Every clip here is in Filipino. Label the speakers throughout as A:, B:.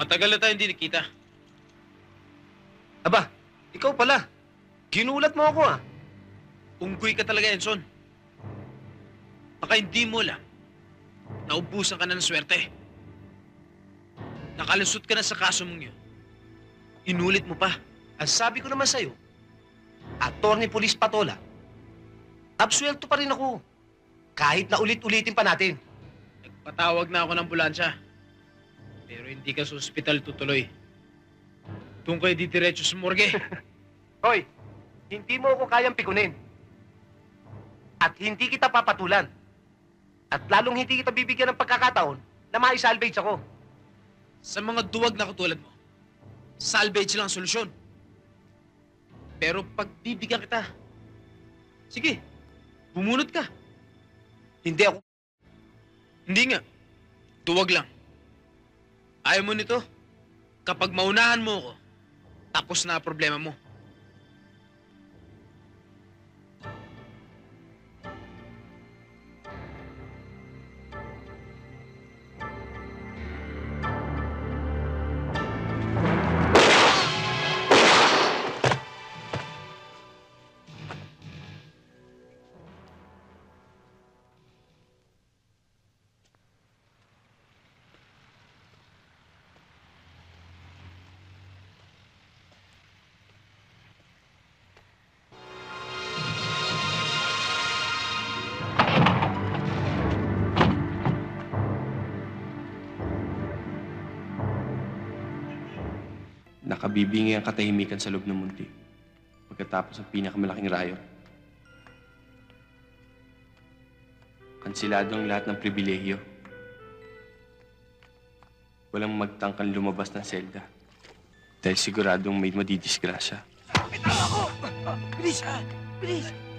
A: Matagal na tayo hindi nakita.
B: Aba, ikaw pala. Ginulat mo ako ah.
A: Unggoy ka talaga, Enson. Baka hindi mo lang. Naubusan ka na ng swerte. Nakalusot ka na sa kaso mong yun. Inulit mo pa.
B: Ang sabi ko naman sa'yo, Attorney Police Patola, absuelto pa rin ako. Kahit na ulit-ulitin pa natin.
A: Nagpatawag na ako ng ambulansya. Pero hindi ka sa ospital tutuloy. Doon kayo didiretso sa morgue.
B: Hoy, hindi mo ako kayang pikunin. At hindi kita papatulan. At lalong hindi kita bibigyan ng pagkakataon na maisalvage ako.
A: sa mga duwag na katulad mo, salvage lang ang solusyon. Pero pagbibigyan kita, sige, bumunot ka.
B: Hindi ako...
A: Hindi nga. Duwag lang. Ayaw mo nito? Kapag maunahan mo ako, tapos na problema mo.
C: Nakabibingi ang katahimikan sa loob ng mundi. Pagkatapos ang pinakamalaking rayo. Kansilado ang lahat ng pribilehyo. Walang magtangkang lumabas ng selda. Dahil siguradong may madidisgrasya.
B: Bilis! Bilis!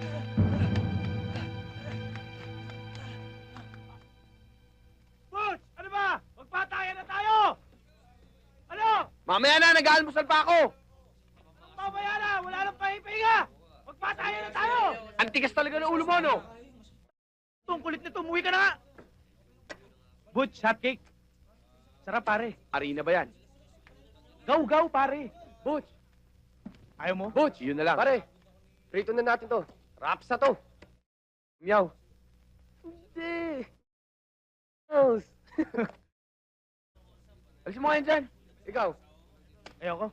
B: Mamaya na, nag-aalmusal pa ako!
D: Mamaya na! Wala nang pahipahinga! Magpatayan na tayo!
B: Ang tigas talaga ng ulo mo, no?
D: Itong kulit nito, umuwi ka na nga! Butch, hotcake. Sarap, pare.
B: Arena ba yan?
D: Gaw-gaw, pare.
B: Butch!
D: Ayaw mo?
B: Butch! Yun na lang. Pare, prito na natin to. Raps na to. Meow. Hindi. Mouse. Alis mo ngayon dyan. Ikaw.
D: Ayaw ko.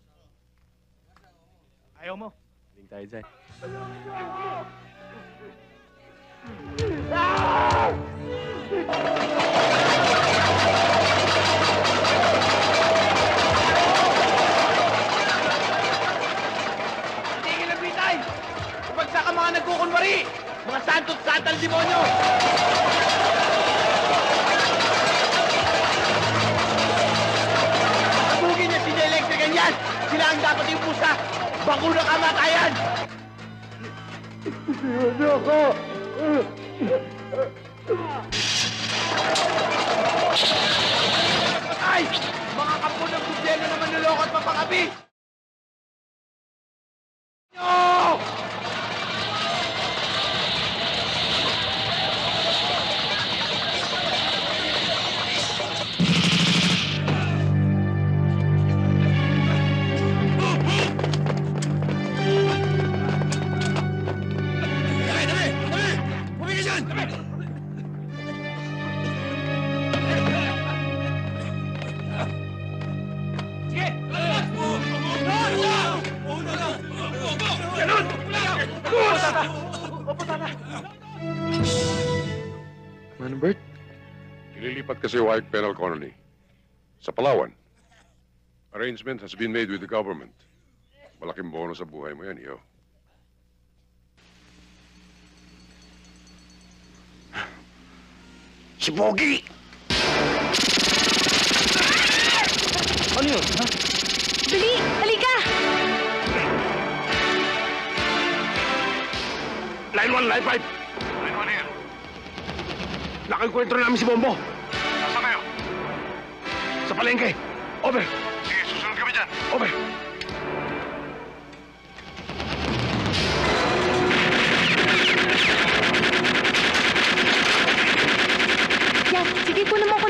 D: Ayaw mo.
C: Galing tayo dyan.
D: Tingin lang, Bitay! Kapagsak ang mga nagkukunwari! Mga santot santal demonyo! Sila ang dapat yung pusa! Bakuna kamatayan! Ay! Mga kampo ng gobyerno na manloloko at papakabi!
E: Ililipat kasi White Penal Colony sa Palawan. Arrangement has been made with the government. Malaking bonus sa buhay mo yan, iyo.
B: Si Pogi! Ano yun? Ha?
F: Dali! Halika!
E: 91955! Nakikwentro namin si Bombo. Nasaan kayo? Sa palengke. Over. Sige, susunod kami dyan. Over.
F: Yan, sige, kunin mo, kunin